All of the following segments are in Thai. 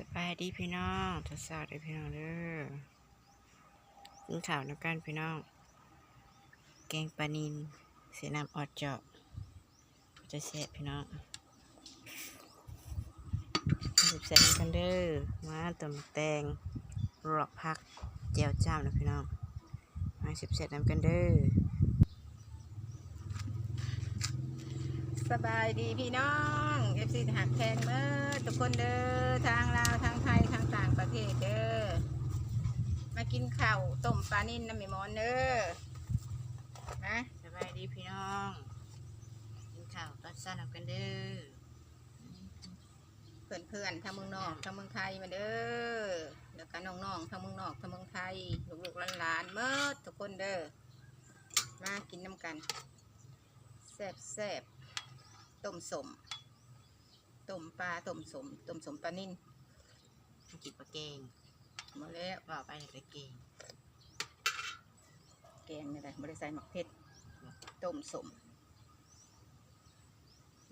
สบายดีพี่น้องทดสอบได้พี่น้องเด้อกินข้าวน้ำกันพี่น้อง แกงปลานินเสียน้ำออดเจาะจะแซ่พี่น้องมาแซ่บๆกันเด้อ มาต้มแตงหลอกผักเจียวจ้ามนะพี่น้อง มาแซ่บๆน้ำกันเด้อ สบายดีพี่น้อง เอฟซีหักแพงเมื่อทุกคนเด้อทางลาวทางไทยทางต่างประเทศเด้อมากินข้าวต้มปลานิ่นน้ำมีมอนเด้อนะสบายดีพี่น้อง กินข้าวตอนสั้นน้ำกันเด้อเพื่อนเพื่อนทางเมืองนอกทางเมืองไทยมาเด้อแล้วก็น้องๆทางเมืองนอกทางเมืองไทยลูกๆหลานๆเมื่อทุกคนเด้อมากินน้ำกันแซ่บแซ่บต้มสม ต้มปลาต้มสมต้มสมปลานิ่นมากินปลาเกงหมาแล้วว่าไปในปลาเกงแกงนี่แหละบริใส่หมักเพชรต้มสม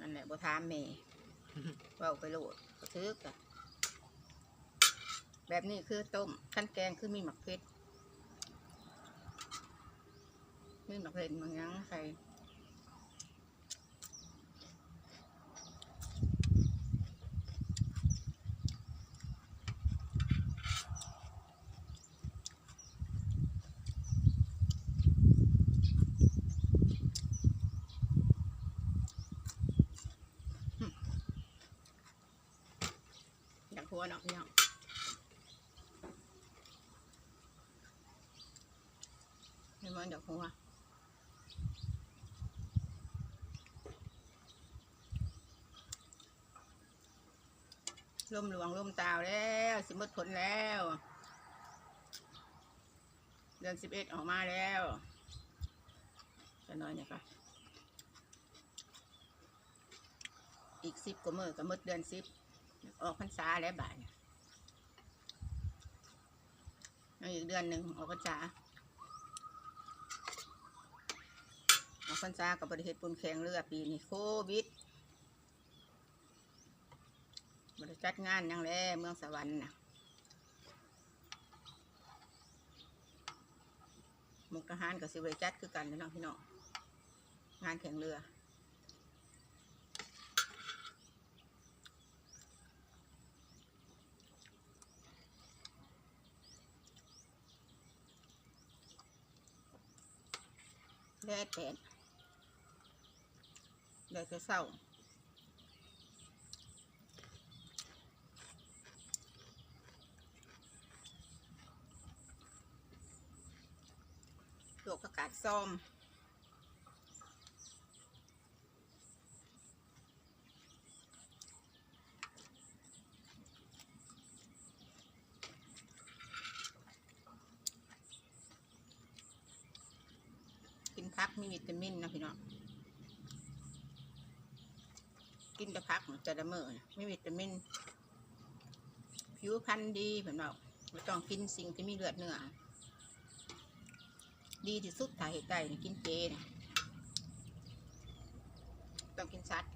นั่นแหละบทามเมย์เว่าไปโหลดกระทึกอะแบบนี้คือต้มขั้นแกงคือมีหมักเพชรมีหมักเพชรมันยังใส่อยากหัวเนาะพี่น้อง นี่มันอยากหัวลมหลวงลมตาวแล้ว สิมดผลแล้ว เดือนสิบเอ็ดออกมาแล้วจะน้อยเนี่ยค่ะอีกสิบกว่ามือก็หมดเดือนสิบออกพรรษาแล้วบ่ายเนี่ยแล้วอีกเดือนหนึ่งออกพรรษาออก พรรษากับบริเหตุปุนแข่งเรือปีนี้โควิดบริจัดงานยังแลเมืองสวรรค์นะมุกทหารกับสิบริจัดคือกันเลยเนาะพี่น้องงานแข่งเรือแดดแดด แดดจะเศร้าโรคอากาศซ่อมกินพักมีวิตามินนะพี่น้อง กินแต่พักจะละเมอนะมีวิตามินผิวพรรณดีเพื่อนบอกไม่ต้องกินสิ่งที่มีเลือดเนื้อดีที่สุดถ่ายเหตุใดนี่กินเจนะต้องกินสัตว์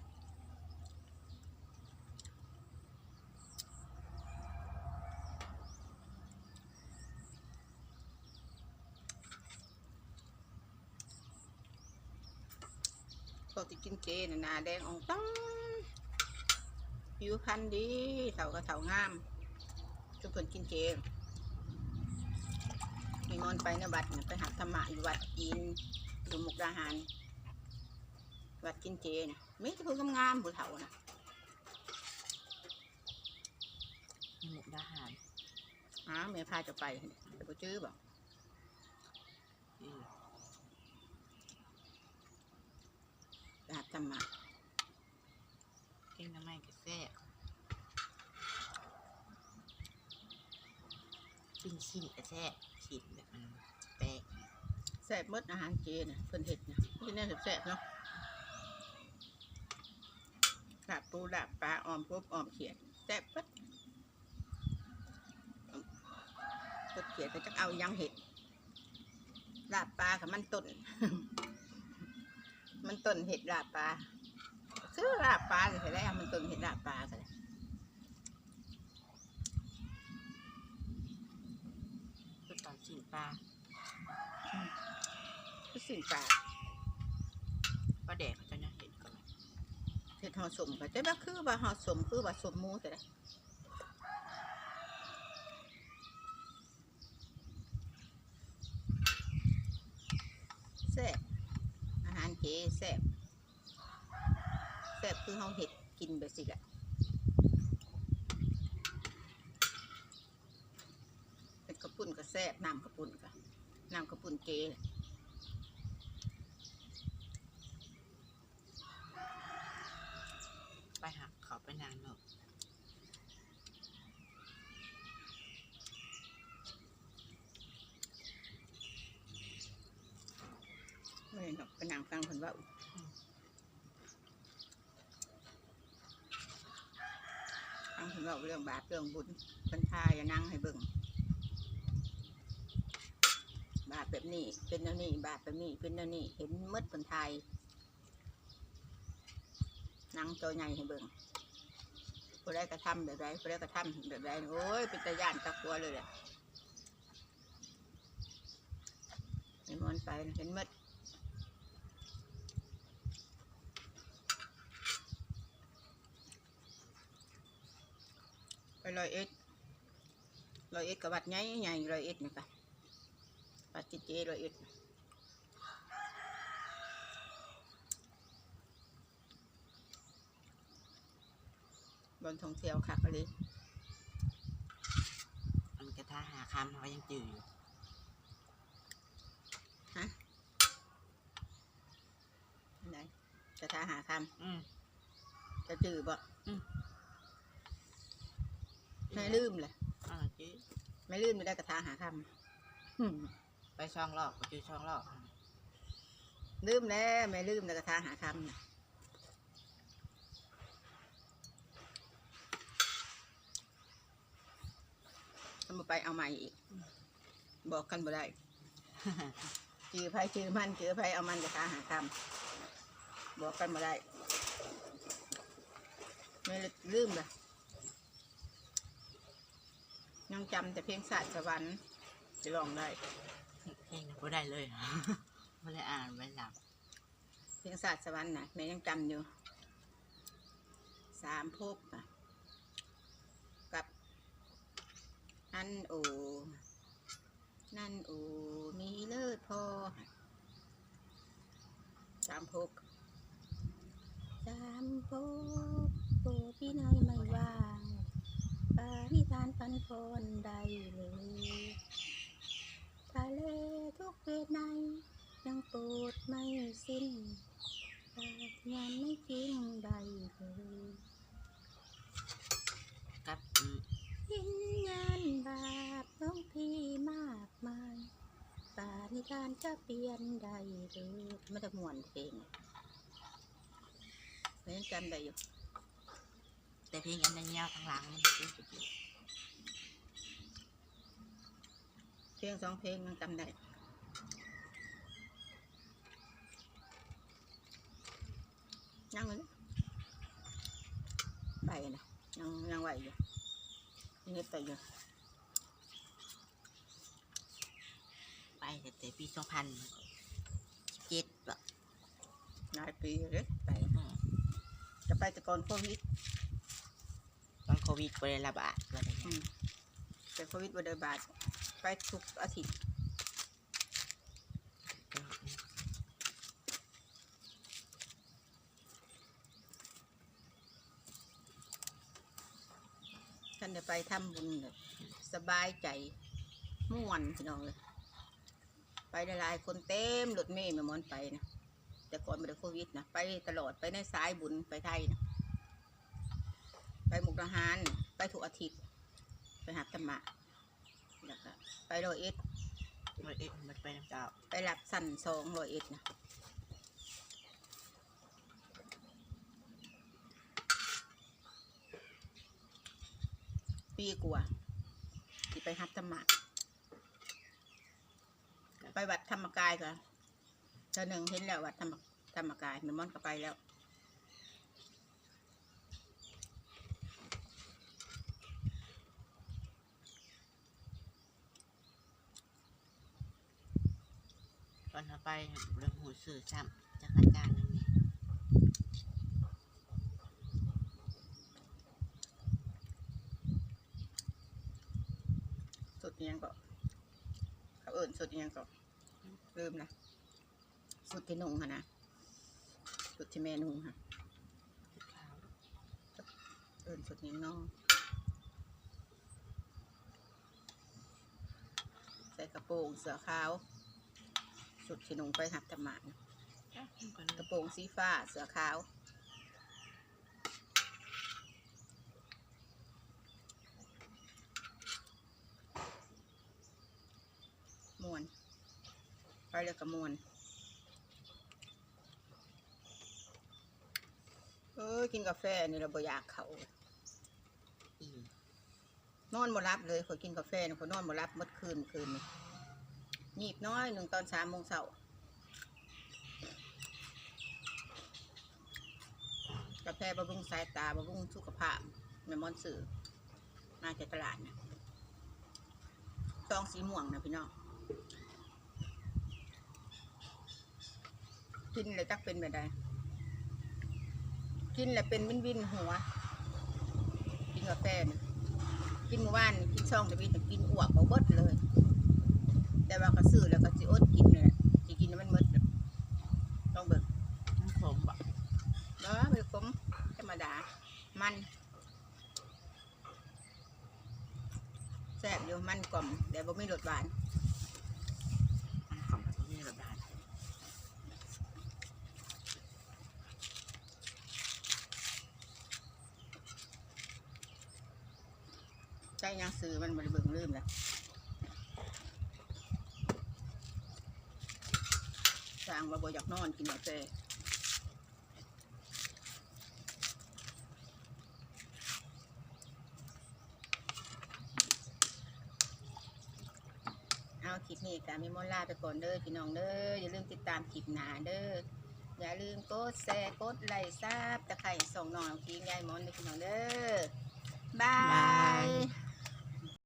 พวกที่กินเจนะหนาแดงอองต้อง ผิวพรรณดีเถาก็เถางามทุกคนกินเจมีมอนไปนะบัดน่ะไปหักธรรมะอยู่วัดจีนอยู่มุกดาหาร วัดกินเจนะมีแต่ผู้งามๆผู้เฒ่านะหมุกดาหารอ้าแม่พาจะไปแต่บ่จื้อบอกอืมไปหักธรรมะแกงน้ำไม้ก็แซ่บปิ้งชิ้นก็แซ่บชิ้นแบบมันแปลกแซ่บหมดอาหารเจนะเพิ่นเฮ็ดนะที่นี่แซ่บๆเนาะลาบปูลาบปลาออมกบออมเขียดแซ่บปั๊ดกบเขียดก็จะเอายังเห็ดลาบปลากับมันต้น มันต้นเห็ดลาบปลา ซื้อลาบปลาก็เห็นแล้วมันตึงเห็นลาบปลากันคือตอนสิงปลาคือสิงปลาปลาแดดเขาจะเน่ยเห็นก่อนเห็ดห่อสมก็จะบ่คือว่าห่อสมคือว่าสมมูแต่ละ กินแบบสิแหละเป็นกระปุ่นก็แซ่บน้ำกระปุ่นก็น้ำกระปุ่นเจแหละไปหักเขาไปนางเนอะไม่เห็นหรอกเป็นนางฟังคนเว่าังเว่าเรื่องบาปเรื่องบุญคนทาอย่านั่งให้เบิ่งบาปแบบนี้ เป็นแนวนี้ บาปแบบนี้ เป็นแนวนี้ เห็นหมดคนไทยนั่งตัวใหญ่ให้เบิ่งผู้ใดกระทำแบบไรผู้ใดกระทำแบบไรโอ้ยเป็นตะย่านตะกัวเลยแหละเห็นมันไปเห็นหมด ไปร้อยเอ็ดร้อยเอ็ดกับวัดใหญ่ใหญ่ร้อยเอ็ดนี่ค่ะวัดจิเจร้อยเอ็ดบนท่องเที่ยวค่ะก็เลยมันกระทาหาคำเขาก็ยังจืดอยู่ไหนจะทาหาคอืมำจะจือบ่อืม ไม่ลืมเลยอ่าจืดไม่ลืมไม่ได้กระทาหาคำอืมไปช่องรอบก็จืดช่องรอบลืมแล้วไม่ลืมแล้วกระทาหาคำน่ะทำไปเอาใหม่อีก บอกกันบ่ได้ จือไผจือมันจือไผเอามันกระทาหาคำบอกกันบ่ได้ ไม่ลืมเลย ยังจำแต่เพลงศาสตร์สวรรค์จะลองได้ เพลงก็ได้เลย ไม่ได้อ่านไม่หลับเพลงศาสตร์สวรรค์นะแม่ยังจำอยู่สามภพน่ะกับนั่นโอ นั่นโอ มีเลิศพอสามภพสามภพโปรดพี่นายไม่ว่างปา นิทานปันพรใดเลยทะเลทุกเวทในยังปรดไม่สิ้นปาฏิหาริย์ไม่จริงใดเลยกับอืมวิญญาณบาปน้องพี่มากมายปานิทานจะเปลี่ยนใดเลยไม่ได้มวนเพลงเพลงจำได้อยู่ แต่เพลงอันนั้นยาวข้างหลังมันจืดจืดเพลงสองเพลงมันจำได้ยังเลยไปนะยังยังไหวอยู่ยังเฮ็ดไปอยู่ไปแต่แต่ปีสองพันเจ็ดแบบหลายปีเลยไปจะไปแต่ก่อนโควิดตอนโค วิดก็ได้ระบาดก็ได้อืมแต่โควิดบ่ได้บาทไปทุกอาทิตย์ท่านได้ไปทำบุญแบบสบายใจม่วนพี่น้องเลยไปหลายคนเต็มรถเมล์แม่มอนไปนะแต่ก่อนไม่ได้โควิดนะไปตลอดไปในสายบุญไปไทยนะ ไปมุกดาหาร ไปทุกอาทิตย์ ไปหาธรรมะแล้วก็ไปโรอยเอ็ด ร้อยเอ็ดมันไปน้ำเจ้าไปหลับสั่นสองโรอยเอ็ดนะปีกว่าที่ไปหัดธรรมะ ไปวัดธรรมกายก่อนเธอหนึ่งเห็นแล้ววัดธรรมธรรมกายมันมอนก็ไปแล้ว ไป อนเรา ไปเรื่องหูสื่อซ้ำจากอาจารย์นึงนี่สุดยังก็เขาเอิ่นสุดยังก็ลืมนะสุดที่นุ่งค่ะนะสุดที่แม่นุ่งค่ะเอิ่นสุดนี้นองใส่กระโปรงเสื้อขาว สุดที่นุ่งไปหัดธรรมะนะจ้ะมันกระโปรงสีฟ้าเสื้อขาวมวนไปแล้วก็มวนเออกินกาแฟนี่เราบ่อยากเขาอิ่มนอนบ่รับเลยขอยกินกาแฟนี่ขอยนอนบ่รับเมื่อคืนคืนนี่ หยีบน้อยหนึ่งตอนสามโมงเช้ากาแฟบำรุงสายตาบำรุงสุขภาพแม่มอนสื่อมาจากตลาดเนี่ยซองสีม่วงนะพี่น้องกินเลยจักเป็นแบบใดกินแล้วเป็นวินวินหัว กินกาแฟกินเมื่านกินช่องเดวิดกินอ้วกเอาเบิดเลย แต่ว่าก็ซื้อแล้วก็สิอดกินเลยสิกินแล้วมันหมดน่ะต้องเบิกมันขมบ่เนาะไปคมธรรมดา มันแซ่บอยู่มันกล่อมแต่บ่มีรสหวานมันขมแบบนี้ระบาด ใจยังซื้อมันบ่ได้เบิ่งลืมเลย สร้างว่าบ่อยากนอนกินกาแฟเอาคลิปนี้กามีมอลลาไปก่อนเด้อพี่น้องเด้ออย่าลืมติดตามคลิปหน้าเด้ออย่าลืมกดแชร์กดไลค์ซับตะไคร่ส่งน้องกินยายมอนเด้อพี่น้องเด้อบาย